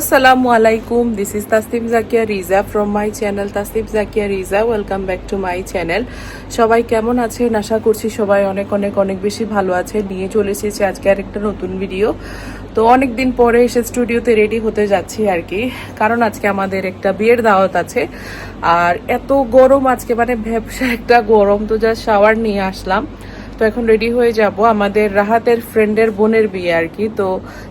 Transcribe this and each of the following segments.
Assalamu আলাইকুম this is Tasnim Zakia Riza from my channel Tasnim Zakia Riza. Welcome back to my channel সবাই কেমন আছেন? আশা করছি সবাই অনেক অনেক অনেক বেশি ভালো আছে নিয়ে চলে এসেছি আজকে আরেকটা নতুন ভিডিও তো অনেক দিন পরে এসে স্টুডিওতে রেডি হতে যাচ্ছি আর কি। কারণ আজকে আমাদের একটা বিয়ের দাওয়াত আছে। আর এত গরম আজকে মানে ব্যবসা একটা গরম। তো যা শাওয়ার নিয়ে আসলাম। তো এখন রেডি হয়ে যাব আমাদের রাহাতের ফ্রেন্ডের বোনের বিয়ে আর কি। তো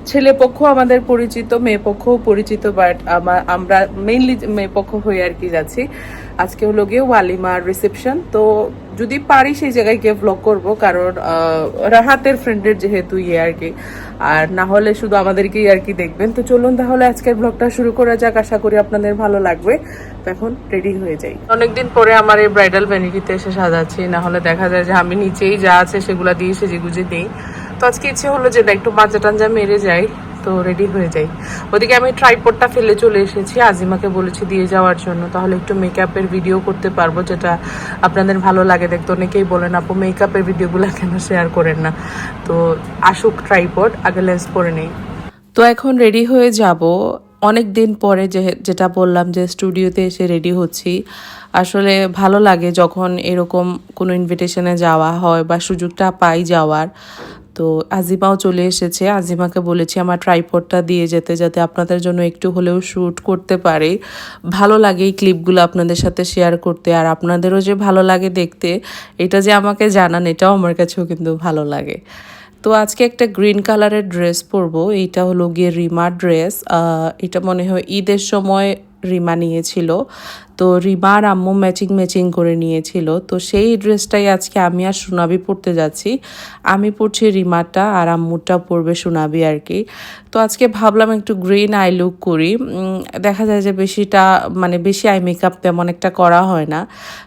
ছেলে পক্ষ আমাদের পরিচিত, মেয়ে পক্ষও পরিচিত বাট আমরা মেইনলি মেয়ে পক্ষ হয়ে আর কি যাচ্ছি। আজকে হলো গিয়ে ওয়ালিমার রিসেপশন তো যদি পারি সেই জায়গায় গিয়ে ভ্লগ করব, কারণ রাহাতের ফ্রেন্ডের যেহেতু ইয়ে আর কি। আর না হলে শুধু আমাদেরকেই আর কি দেখবেন। তো চলুন তাহলে আজকের ব্লগটা শুরু করা যাক। আশা করি আপনাদের ভালো লাগবে। এখন রেডি হয়ে যাই। অনেকদিন পরে আমার এই ব্রাইডাল ভ্যানিটিতে এসে সাজাচ্ছি। না হলে দেখা যায় যে আমি নিচেই যা আছে সেগুলা দিয়ে সেজে গুজে দিই। তো আজকে ইচ্ছে হলো যে একটু মাজা টাঞ্জা মেরে যাই। তো রেডি হয়ে যাই। ওদিকে আমি ট্রাইপডটা ফেলে চলে এসেছি। আজিমাকে বলেছি দিয়ে যাওয়ার জন্য। তাহলে একটু মেকআপের ভিডিও করতে পারব, যেটা আপনাদের ভালো লাগে দেখতে। অনেকেই বলেন, আপু মেকআপের ভিডিওগুলো কেন শেয়ার করেন না? তো আসুক ট্রাইপড আগে লেন্স পরে নেই। তো এখন রেডি হয়ে যাব। অনেক দিন পরে যে, যেটা বললাম যে স্টুডিওতে এসে রেডি হচ্ছি। আসলে ভালো লাগে যখন এরকম কোনো ইনভিটেশনে যাওয়া হয় বা সুযোগটা পাই যাওয়ার। তো আজিমাও চলে এসেছে। আজিমাকে বলেছি আমার ট্রাইপডটা দিয়ে যেতে, যাতে আপনাদের জন্য একটু হলেও শ্যুট করতে পারে। ভালো লাগে এই ক্লিপগুলো আপনাদের সাথে শেয়ার করতে। আর আপনাদেরও যে ভালো লাগে দেখতে, এটা যে আমাকে জানান, এটাও আমার কাছেও কিন্তু ভালো লাগে। তো আজকে একটা গ্রিন কালারের ড্রেস পরবো। এইটা হলো গিয়ে রিমা ড্রেস। এটা মনে হয় ঈদের সময় রিমা নিয়েছিল। তো রিমা আর আম্মু ম্যাচিং ম্যাচিং করে নিয়েছিল। তো সেই ড্রেসটাই আজকে আমি আর সোনাবি পরতে যাচ্ছি। আমি পরছি রিমাটা আর আম্মুটা পরবে সোনাবি আর কি। তো আজকে ভাবলাম একটু গ্রিন আই লুক করি। দেখা যায় যে বেশিটা মানে বেশি আই মেকআপ তেমন একটা করা হয় না।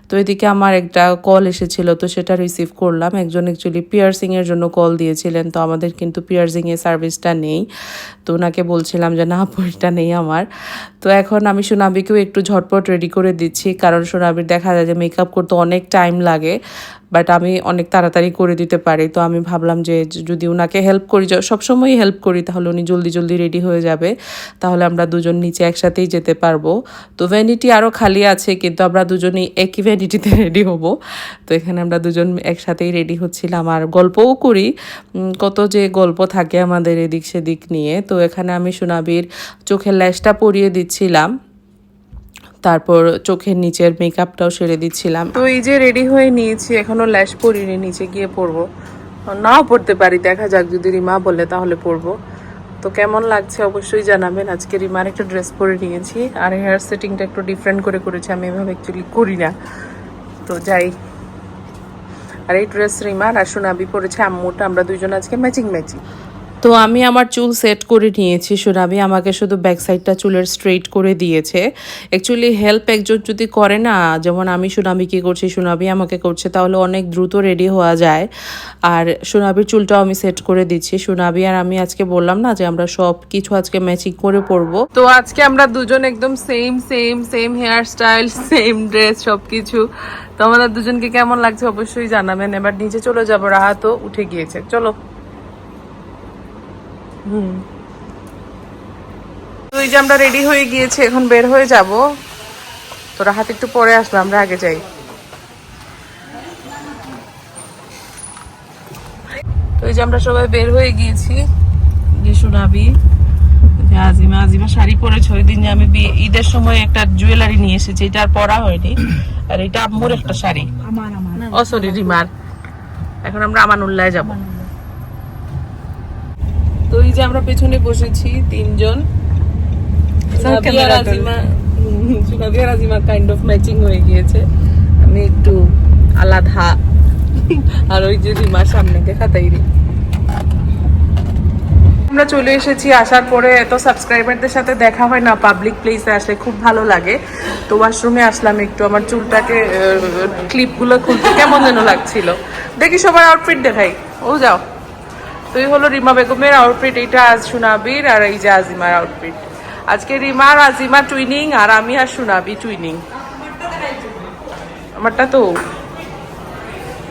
তো এদিকে আমার একটা কল এসেছিল, তো সেটা রিসিভ করলাম। একজন অ্যাকচুয়ালি পিয়ার্সিংয়ের জন্য কল দিয়েছিলেন, তো আমাদের কিন্তু পিয়ার্সিংয়ের সার্ভিসটা নেই। তো ওনাকে বলছিলাম যে, না, পরিটা নেই আমার। তো এখন আমি সোনাবিকেও একটু ঝটপট রেডি করে দিচ্ছি। কারণ সোনাবির দেখা যায় যে মেকআপ করতে অনেক টাইম লাগে বাট আমি অনেক তাড়াতাড়ি করে দিতে পারি। তো আমি ভাবলাম যে যদি ওনাকে হেল্প করি, য- সবসময়ই হেল্প করি, তাহলে উনি জলদি জলদি রেডি হয়ে যাবে। তাহলে আমরা দুজন নিচে একসাথেই যেতে পারব। তো ভ্যানিটি আরও খালি আছে, কিন্তু আমরা দুজনেই একই ভ্যানিটিতে রেডি হব। তো এখানে আমরা দুজন একসাথেই রেডি হচ্ছিলাম। আর গল্পও করি। কত যে গল্প থাকে আমাদের এদিক সেদিক নিয়ে। তো এখানে আমি সোনাবির চোখের ল্যাশটা পরিয়ে দিচ্ছিলাম। তারপর চোখের নিচের মেকআপটাও সেরে দিচ্ছিলাম। তো এই যে রেডি হয়ে নিয়েছি, এখনও ল্যাশ পরিনি, নিচে গিয়ে পরবো। নাও পড়তে পারি, দেখা যাক যদি রিমা বলে তাহলে পরবো। তো কেমন লাগছে অবশ্যই জানাবেন। আজকে রিমার একটা ড্রেস পরে নিয়েছি, আর হেয়ার সেটিংটা একটু ডিফারেন্ট করে করেছি, আমি এভাবে অ্যাকচুয়ালি করি না। তো যাই। আর এই ড্রেস রিমার আর সোনাবি পরেছে, আম্মুটা, আমরা দুজন আজকে ম্যাচিং ম্যাচিং তো আমি আমার চুল সেট করে নিয়েছি সোনাবি আমাকে শুধু ব্যাক সাইডটা চুলের স্ট্রেট করে দিয়েছে। অ্যাকচুয়ালি হেল্প একজন যদি করে না, যেমন আমি সোনাবি কী করছি সোনাবি আমাকে করছে, তাহলে অনেক দ্রুত রেডি হওয়া যায়। আর সোনাবির চুলটাও আমি সেট করে দিচ্ছি। সোনাবি আর আমি আজকে বললাম না যে আমরা সব কিছু আজকে ম্যাচিং করে পরবো। তো আজকে আমরা দুজন একদম same same same hair style same dress সব কিছু তো আমাদের দুজনকে কেমন লাগছে অবশ্যই জানাবেন। এবার নিচে চলে যাব। রাহাতও উঠে গিয়েছে। চলো। তো এই যে আমরা রেডি হয়ে গিয়েছি এখন বের হয়ে যাব। তো রাহাত একটু পরে আসবে আমরা আগে যাই। তো এই যে আমরা সবাই বের হয়ে গিয়েছি যে সোনাবি যে আজিমা। আজিমা শাড়ি পরেছে ওই দিন যে আমি ঈদের সময় একটা জুয়েলারি নিয়ে এসেছি এটা আর পরা হয়নি। আর এটা আম্মুর একটা শাড়ি। ও সরি রিমার। এখন আমরা আমানুল্লাহ যাব। তো এই যে আমরা পেছনে বসেছি তিনজন। কাইন্ড অফ ম্যাচিং হয়ে গিয়েছে। আমি একটু আলাদা। আর ওই যে রিমা সামনে দেখা তাই রে। আমরা চলে এসেছি আসার পরে এত সাবস্ক্রাইবারদের সাথে দেখা হয় না পাবলিক প্লেসে আসলে খুব ভালো লাগে। তো ওয়াশরুমে আসলাম একটু আমার চুলটাকে ক্লিপগুলো খুলতে কেমন যেন লাগছিল। দেখি সবার আউটফিট দেখাই। ও যাও। তো এই হলো রিমা বেগমের আউটফিট এটা আজ সুনাবির আর এই যে আজিমার আউটফিট আজকে রিমা আর আজিমা টুইনিং আর আমি আর সুনাবি টুইনিং আমারটা তো।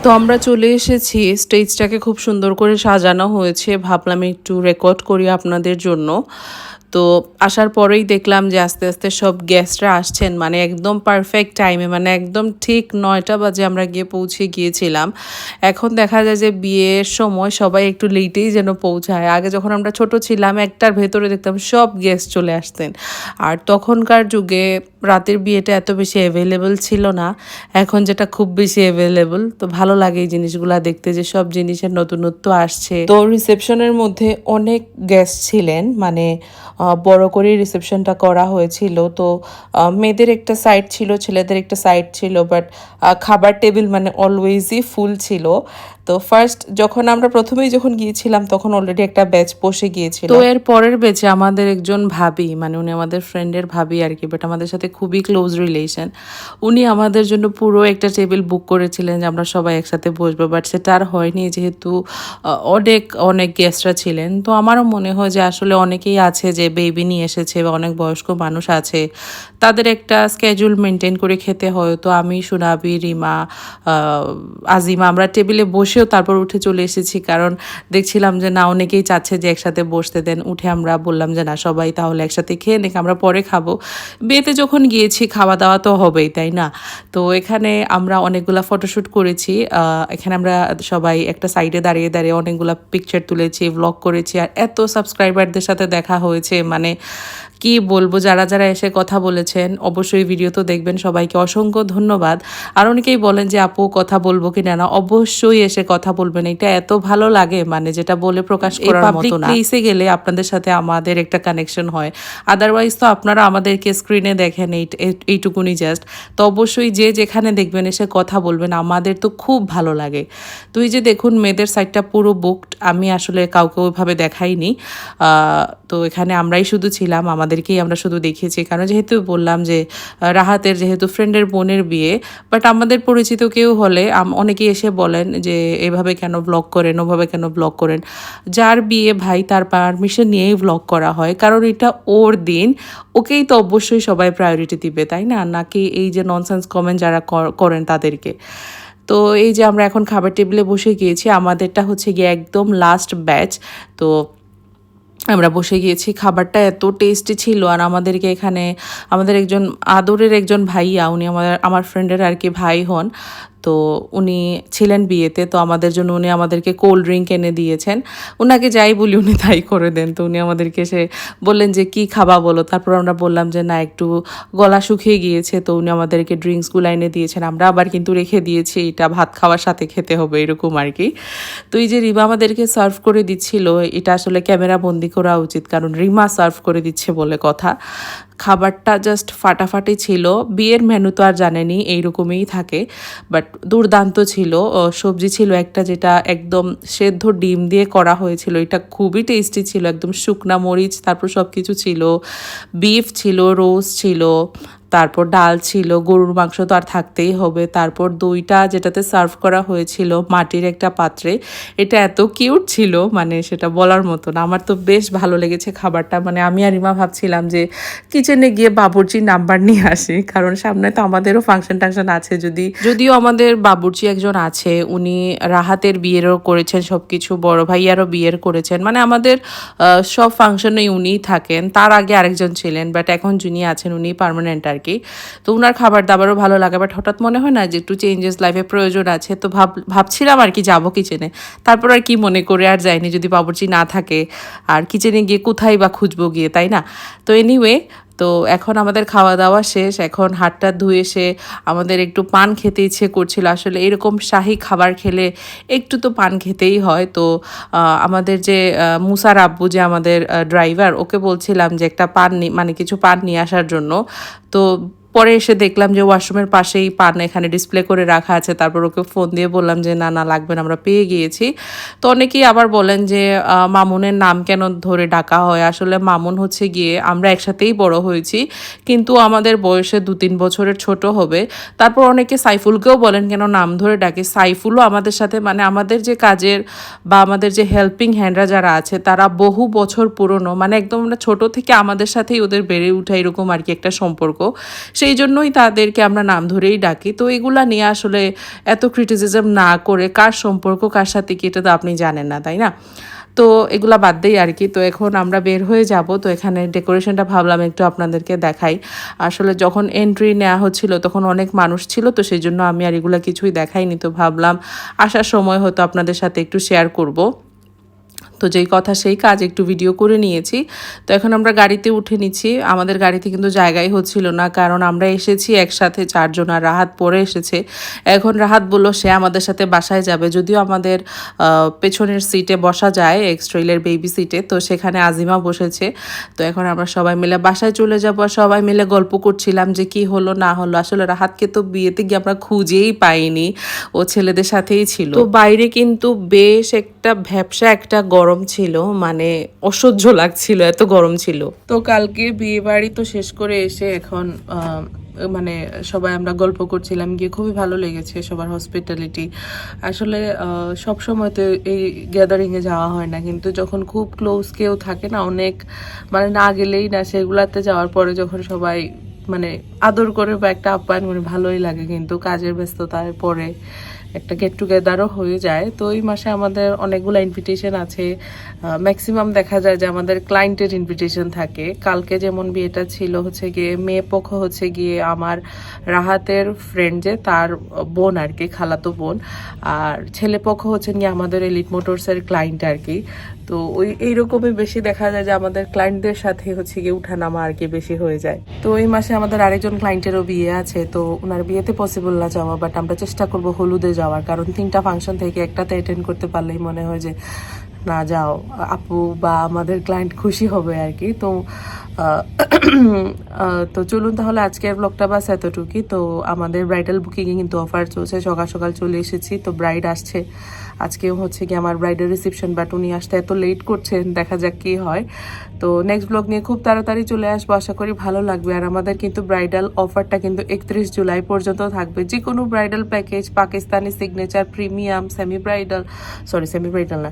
তো আমরা চলে এসেছি স্টেজটাকে খুব সুন্দর করে সাজানো হয়েছে। ভাবলাম একটু রেকর্ড করি আপনাদের জন্য। তো আসার পরেই দেখলাম যে আস্তে আস্তে সব গেস্টরা আসছেন মানে একদম পারফেক্ট টাইমে মানে একদম ঠিক নয়টা বাজে আমরা গিয়ে পৌঁছে গিয়েছিলাম। এখন দেখা যায় যে বিয়ের সময় সবাই একটু লেটেই যেন পৌঁছায়। আগে যখন আমরা ছোট ছিলাম, একটার ভেতরে দেখতাম সব গেস্ট চলে আসতেন। আর তখনকার যুগে রাতের বিয়েটা এত বেশি অ্যাভেলেবল ছিল না। এখন যেটা খুব বেশি অ্যাভেলেবল তো ভালো লাগে এই জিনিসগুলা দেখতে যে সব জিনিসের নতুনত্ব আসছে। তো রিসেপশনের মধ্যে অনেক গেস্ট ছিলেন মানে বড় করে রিসেপশনটা করা হয়েছিল। তো মেয়েদের একটা সাইড ছিল, ছেলেদের একটা সাইড ছিল বাট খাবার টেবিল মানে অলওয়েজই ফুল ছিল। তো ফার্স্ট যখন আমরা প্রথমেই যখন গিয়েছিলাম, তখন অলরেডি একটা ব্যাচ বসে গিয়েছিল। তো এর পরের ব্যাচে আমাদের একজন ভাবি মানে উনি আমাদের ফ্রেন্ডের ভাবি আর কি বাট আমাদের সাথে খুবই ক্লোজ রিলেশন উনি আমাদের জন্য পুরো একটা টেবিল বুক করেছিলেন যে আমরা সবাই একসাথে বসবো বাট সেটা আর হয়নি যেহেতু অনেক অনেক গেস্টরা ছিলেন। তো আমারও মনে হয় যে আসলে অনেকেই আছে যে বেবি নিয়ে এসেছে বা অনেক বয়স্ক মানুষ আছে, তাদের একটা স্কেজুল মেনটেন করে খেতে হয়। তো আমি, সুনাবি, রিমা আজিমা, আমরা টেবিলে বসেও তারপর উঠে চলে এসেছি, কারণ দেখছিলাম যে না, অনেকেই চাচ্ছে যে একসাথে বসতে দেন। উঠে আমরা বললাম যে না, সবাই তাহলে একসাথে খেয়ে নিক, আমরা পরে খাব। বিয়েতে যখন গিয়েছি খাওয়া দাওয়া তো হবেই, তাই না? তো এখানে আমরা অনেকগুলো ফটোশ্যুট করেছি। এখানে আমরা সবাই একটা সাইডে দাঁড়িয়ে দাঁড়িয়ে অনেকগুলো পিকচার তুলেছি ব্লগ করেছি। আর এত সাবস্ক্রাইবারদের সাথে দেখা হয়েছে মানে কি বলব যারা যারা এসে কথা বলেছেন অবশ্যই ভিডিও তো দেখবেন। সবাইকে অসংখ্য ধন্যবাদ। আর অনেকেই বলেন যে আপু কথা বলব কি না? না অবশ্যই এসে কথা বলবেন। এটা এত ভালো লাগে মানে যেটা বলে প্রকাশ করার মতো না। প্লেসে গেলে আপনাদের সাথে আমাদের একটা কানেকশন হয়। আদারওয়াইজ তো আপনারা আমাদেরকে স্ক্রিনে দেখেন এই এই- এইটুকুনি জাস্ট তো অবশ্যই যে যেখানে দেখবেন এসে কথা বলবেন আমাদের তো খুব ভালো লাগে। তুই যে দেখুন মেয়েদের সাইডটা পুরো বুকড আমি আসলে কাউকে ওইভাবে দেখাইনি। তো এখানে আমরাই শুধু ছিলাম আমাদেরকেই আমরা শুধু দেখিয়েছি। কারণ যেহেতু বললাম যে রাহাতের যেহেতু ফ্রেন্ডের বোনের বিয়ে বাট আমাদের পরিচিত কেউ হলে অনেকেই এসে বলেন যে, এভাবে কেন ব্লগ করেন? ওভাবে কেন ব্লগ করেন? যার বিয়ে ভাই তার পারমিশন নিয়েই ব্লগ করা হয়। কারণ এটা ওর দিন, ওকেই তো অবশ্যই সবাই প্রায়োরিটি দিবে, তাই না? নাকি এই যে ননসেন্স কমেন্ট যারা করেন তাদেরকে? তো এই যে আমরা এখন খাবার টেবিলে বসে গিয়েছি, আমাদেরটা হচ্ছে গিয়ে একদম লাস্ট ব্যাচ তো আমরা বসে গিয়েছি, খাবারটা এত টেস্টি ছিল আর আমাদেরকে এখানে, আমাদের একজন আদরের একজন ভাইয়া, উনি আমার আমার ফ্রেন্ডের আর কি ভাই হন। তো উনি ছিলেন বিয়েতে, তো আমাদের জন্য উনি আমাদেরকে কোল্ড ড্রিঙ্ক এনে দিয়েছেন। ওনাকে যাই বলি উনি তাই করে দেন। তো উনি আমাদেরকে এসে বললেন যে, কি খাবা বলো? তারপর আমরা বললাম যে, না, একটু গলা শুকিয়ে গিয়েছে। তো উনি আমাদেরকে ড্রিঙ্কসগুলো এনে দিয়েছেন। আমরা আবার কিন্তু রেখে দিয়েছি, এটা ভাত খাওয়ার সাথে খেতে হবে, এরকম আর কি তো এই যে রিমা আমাদেরকে সার্ভ করে দিচ্ছিল, এটা আসলে ক্যামেরা বন্দি করা উচিত, কারণ রিমা সার্ভ করে দিচ্ছে বলে কথা। খাবারটা জাস্ট ফাটাফাটি ছিল। বিয়ের মেনু তো আর জানেনি, এইরকমই থাকে। বাট দুর্দান্ত ছিল। সবজি ছিল একটা যেটা একদম সেদ্ধ ডিম দিয়ে করা হয়েছিল। এটা খুবই টেস্টি ছিল, একদম শুকনা মরিচ, তারপর সব কিছু ছিল। বিফ ছিল রোজ ছিল। তারপর ডাল ছিল, গরুর মাংস তো আর থাকতেই হবে। তারপর দইটা যেটাতে সার্ভ করা হয়েছিল মাটির একটা পাত্রে, এটা এত কিউট ছিল মানে সেটা বলার মতো না। আমার তো বেশ ভালো লেগেছে খাবারটা। মানে আমি আর রিমা ভাবছিলাম যে কিচেনে গিয়ে বাবুর্চির নাম্বার নিয়ে আসি, কারণ সামনে তো আমাদেরও ফাংশন টাংশন আছে যদি যদিও আমাদের বাবুর্চি একজন আছে, উনি রাহাতের বিয়েরও করেছেন সব কিছু বড় ভাইয়ারও বিয়ের করেছেন। মানে আমাদের সব ফাংশনে উনিই থাকেন। তার আগে আরেকজন ছিলেন বাট এখন যিনি আছেন, উনি পার্মানেন্ট আর কি তো ওনার খাবার দাবারও ভালো লাগে বাট হঠাৎ মনে হয় না যে একটু চেঞ্জেস লাইফে প্রয়োজন আছে। তো ভাব, ভাবছিলাম আর কি যাব কিচেনে তারপর আর কি মনে করে আর যাইনি যদি বাবুর্চি না থাকে। আর কিচেনে গিয়ে কোথায় বা খুঁজবো গিয়ে, তাই না? তো এনিওয়ে তো এখন আমাদের খাওয়া দাওয়া শেষ, এখন হাতটা ধুয়ে এসে আমাদের একটু পান খেতে ইচ্ছে করছিল। আসলে এরকম শাহি খাবার খেলে একটু তো পান খেতেই হয়। তো আমাদের যে মুসার আব্বু যে আমাদের ড্রাইভার ওকে বলছিলাম যে একটা পান মানে কিছু পান নিয়ে আসার জন্য। তো পরে এসে দেখলাম যে ওয়াশরুমের পাশেই পান এখানে ডিসপ্লে করে রাখা আছে। তারপর ওকে ফোন দিয়ে বললাম যে, না না, লাগবে না, আমরা পেয়ে গিয়েছি। তো অনেকেই আবার বলেন যে মামুনের নাম কেন ধরে ডাকা হয়? আসলে মামুন হচ্ছে গিয়ে আমরা একসাথেই বড় হয়েছি, কিন্তু আমাদের বয়সে দু তিন বছরের ছোট হবে। তারপর অনেকে সাইফুলকেও বলেন, কেন নাম ধরে ডাকে? সাইফুলও আমাদের সাথে মানে আমাদের যে কাজের বা আমাদের যে হেল্পিং হ্যান্ডরা যারা আছে, তারা বহু বছর পুরনো মানে একদম ছোট থেকে আমাদের সাথেই ওদের বেড়ে ওঠা এরকম আর কি একটা সম্পর্ক। সেই জন্যই তাদেরকে আমরা নাম ধরেই ডাকি। তো এগুলা নিয়ে আসলে এত ক্রিটিসিজম না করে কার সম্পর্ক, কার সাথে কি এটা তো আপনি জানেন না, তাই না? তো এগুলা বাদ দেই আর কি। তো এখন আমরা বের হয়ে যাব। তো এখানে ডেকোরেশনটা ভাবলাম একটু আপনাদেরকে দেখাই। আসলে যখন এন্ট্রি নেওয়া হচ্ছিল তখন অনেক মানুষ ছিল, তো সেই জন্য আমি আর এগুলা কিছুই দেখাইনি। তো ভাবলাম আসার সময় হয়তো আপনাদের সাথে একটু শেয়ার করব। তো যেই কথা সেই কাজ একটু ভিডিও করে নিয়েছি। তো এখন আমরা গাড়িতে উঠে নিচ্ছি। আমাদের গাড়িতে কিন্তু জায়গাই হচ্ছিল না, কারণ আমরা এসেছি একসাথে, চারজন আর রাহাত পরে এসেছে। এখন রাহাত বলল, সে আমাদের সাথে বাসায় যাবে। যদিও আমাদের পেছনের সিটে বসা যায় এক্সট্রেলের বেবি সিটে তো সেখানে আজিমা বসেছে। তো এখন আমরা সবাই মিলে বাসায় চলে যাব আর সবাই মিলে গল্প করছিলাম যে কি হলো, না হলো। আসলে রাহাতকে তো বিয়েতে গিয়ে আমরা খুঁজেই পাইনি। ও ছেলেদের সাথেই ছিল। তো বাইরে কিন্তু বেশ একটা ভ্যাবসা, একটা গরম ছিল মানে অসহ্য লাগছিল, এত গরম ছিল। তো কালকে বিয়ে বাড়ি তো শেষ করে এসে এখন মানে সবাই আমরা গল্প করছিলাম, গিয়ে খুবই ভালো লেগেছে সবার হসপিটালিটি আসলে সব সময় তো এই গ্যাদারিংয়ে যাওয়া হয় না, কিন্তু যখন খুব ক্লোজ কেউ থাকে না, অনেক মানে না গেলেই না, সেগুলাতে যাওয়ার পরে যখন সবাই মানে আদর করে বা একটা আপ্যায়ন করে ভালোই লাগে, কিন্তু কাজের ব্যস্ততার পরে একটা গেট টুগেদারও হয়ে যায়। তো এই মাসে আমাদের অনেকগুলো ইনভিটেশন আছে। ম্যাক্সিমাম দেখা যায় যে আমাদের ক্লায়েন্টের ইনভিটেশন থাকে। কালকে যেমন বিয়েটা ছিল হচ্ছে গিয়ে, মেয়ে পক্ষ হচ্ছে গিয়ে আমার রাহাতের ফ্রেন্ড যে, তার বোন আর কি খালাতো বোন। আর ছেলে পক্ষ হচ্ছে গিয়ে আমাদের এলিট মোটরসের ক্লায়েন্ট আর কি তো ওই, এইরকমই বেশি দেখা যায় যে আমাদের ক্লায়েন্টদের সাথে হচ্ছে গিয়ে উঠানামা আর কি বেশি হয়ে যায়। তো এই মাসে আমাদের আরেকজন ক্লায়েন্টেরও বিয়ে আছে। তো ওনার বিয়েতে পসিবল না যাওয়া বাট আমরা চেষ্টা করব হলুদে যাওয়ার। কারণ তিনটা ফাংশন থেকে একটাতে অ্যাটেন্ড করতে পারলেই মনে হয় যে, না, যাও, আপু বা আমাদের ক্লায়েন্ট খুশি হবে আর কি। তো তো চলুন তাহলে আজকের ব্লগটা বাস এতটুকুই। তো আমাদের ব্রাইডাল বুকিংয়ে কিন্তু অফার চলছে, সকাল সকাল চলে এসেছি। তো ব্রাইড আসছে। আজকেও হচ্ছে কি আমার ব্রাইডাল রিসেপশন বাট উনি আসতে এত লেট করছেন, দেখা যাক কি হয়। তো নেক্সট ব্লগ নিয়ে খুব তাড়াতাড়ি চলে আসব, আশা করি ভালো লাগবে। আর আমাদের কিন্তু ব্রাইডাল অফারটা কিন্তু একত্রিশ জুলাই পর্যন্ত থাকবে। যে কোনো bridal package Pakistani signature premium semi bridal sorry semi bridal না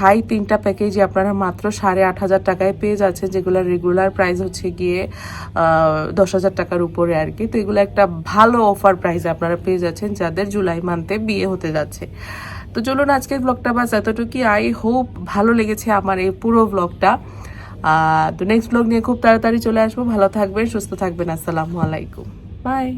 হাই তিনটা প্যাকেজই আপনারা মাত্র সাড়ে আট হাজার টাকায় পেয়ে যাচ্ছেন, যেগুলো রেগুলার প্রাইস হচ্ছে গিয়ে দশ হাজার টাকার উপরে আর কি। তো এগুলো একটা ভালো অফার প্রাইস আপনারা পেয়ে যাচ্ছেন যাদের জুলাই মান্থে বিয়ে হতে যাচ্ছে। তো চলুন আজকের ব্লগটা বাস এতটুকুই। আই হোপ ভালো লেগেছে আমার এই পুরো ব্লগটা। তো নেক্সট ব্লগ নিয়ে খুব তাড়াতাড়ি চলে আসব। ভালো থাকবেন, সুস্থ থাকবেন। আসসালামু আলাইকুম। বাই।